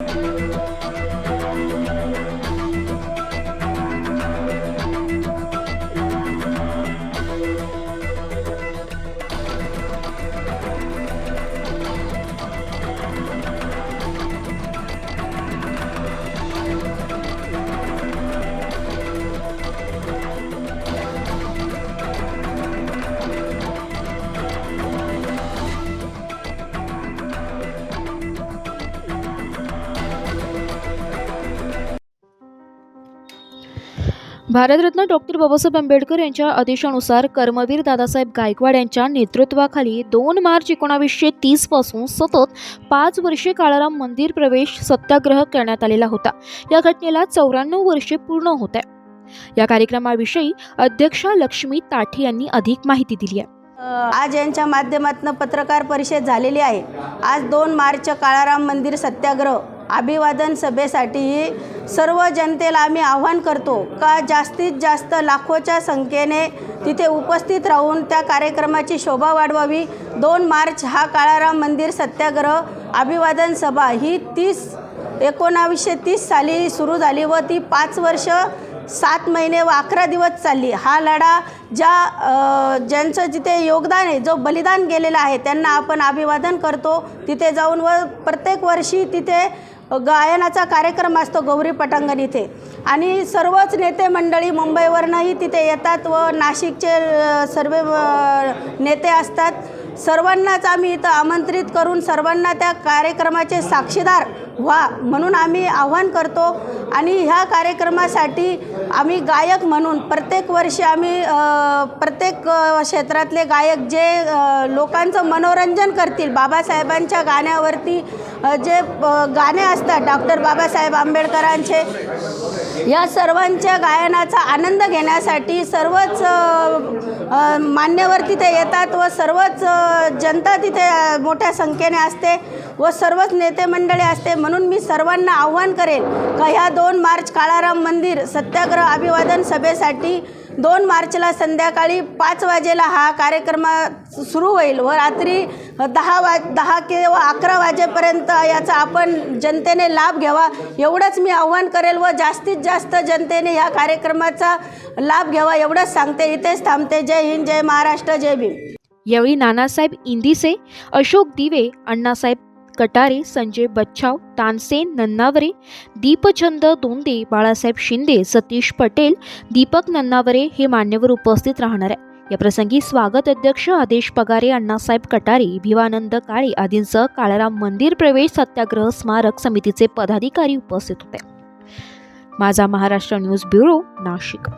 you. Bharat Ratna doctor Babasaheb Ambedkar यांच्या आदेशानुसार कर्मवीर दादासाहेब गायकवाड यांच्या नेतृत्वाखाली दोन मार्च एकोणावीसशे तीसपासून सतत पाच वर्षे काळाराम मंदिर प्रवेश सत्याग्रह करण्यात आलेला होता. या घटनेला चौऱ्याण्णव वर्षे पूर्ण होत आहे. या कार्यक्रमाविषयी अध्यक्षा लक्ष्मी ताठे यांनी अधिक माहिती दिली आहे. आज यांच्या माध्यमातून पत्रकार परिषद झालेली आहे. आज दोन मार्च काळाराम मंदिर सत्याग्रह अभिवादन सभेसाठी सर्व जनतेला आम्ही आव्हान करतो का जास्तीत जास्त लाखोच्या संख्येने तिथे उपस्थित राहून त्या कार्यक्रमाची शोभा वाढवावी. दोन मार्च हा काळाराम मंदिर सत्याग्रह अभिवादन सभा ही तीस एकोणावीसशे तीस साली सुरू झाली व ती पाच वर्ष सात महिने व अकरा दिवस चालली. हा लढा ज्या ज्यांचं जिथे योगदान आहे जो बलिदान गेलेला आहे त्यांना आपण अभिवादन करतो. तिथे जाऊन व प्रत्येक वर्षी तिथे गायनाचा कार्यक्रम असतो गौरी पटांगण इथे. आणि सर्वच नेते मंडळी मुंबईवरनंही तिथे येतात व नाशिकचे सर्व नेते असतात. सर्वांनाच आम्ही इथं आमंत्रित करून सर्वांना त्या कार्यक्रमाचे साक्षीदार व्हा म्हणून आम्ही आव्हान करतो. आणि ह्या कार्यक्रमासाठी आम्ही गायक म्हणून प्रत्येक वर्षी आम्ही प्रत्येक क्षेत्रातले गायक जे लोकांचं मनोरंजन करतील बाबासाहेबांच्या गाण्यावरती जे गाणे असतात डॉक्टर बाबासाहेब आंबेडकरांचे या सर्वांच्या गायनाचा आनंद घेण्यासाठी सर्वच मान्यवर तिथे येतात व सर्वच जनता तिथे मोठ्या संख्येने असते व सर्वच नेते मंडळी असते. म्हणून मी सर्वांना आव्हान करेन का ह्या दोन मार्च काळाराम मंदिर सत्याग्रह अभिवादन सभेसाठी दोन मार्चला संध्याकाळी पाच वाजेला हा कार्यक्रम सुरू होईल व रात्री दहा वा दहा किंवा अकरा वाजेपर्यंत याचा आपण जनतेने लाभ घ्यावा एवढंच मी आव्हान करेल व जास्तीत जास्त जनतेने ह्या कार्यक्रमाचा लाभ घ्यावा एवढंच सांगते. इथेच थांबते. जय हिंद जय महाराष्ट्र जय भीम. यावेळी नानासाहेब इंदिसे अशोक दिवे अण्णासाहेब कटारे संजय बच्छाव तानसेन नन्नावरे दीपचंद दोंदे बाळासाहेब शिंदे सतीश पटेल दीपक नन्नावरे हे मान्यवर उपस्थित राहणार आहे या प्रसंगी स्वागत अध्यक्ष आदेश पगारे अण्णासाहेब कटारे भिवानंद काळे आदींसह काळाराम मंदिर प्रवेश सत्याग्रह स्मारक समितीचे पदाधिकारी उपस्थित होते. माझा महाराष्ट्र न्यूज ब्युरो नाशिक.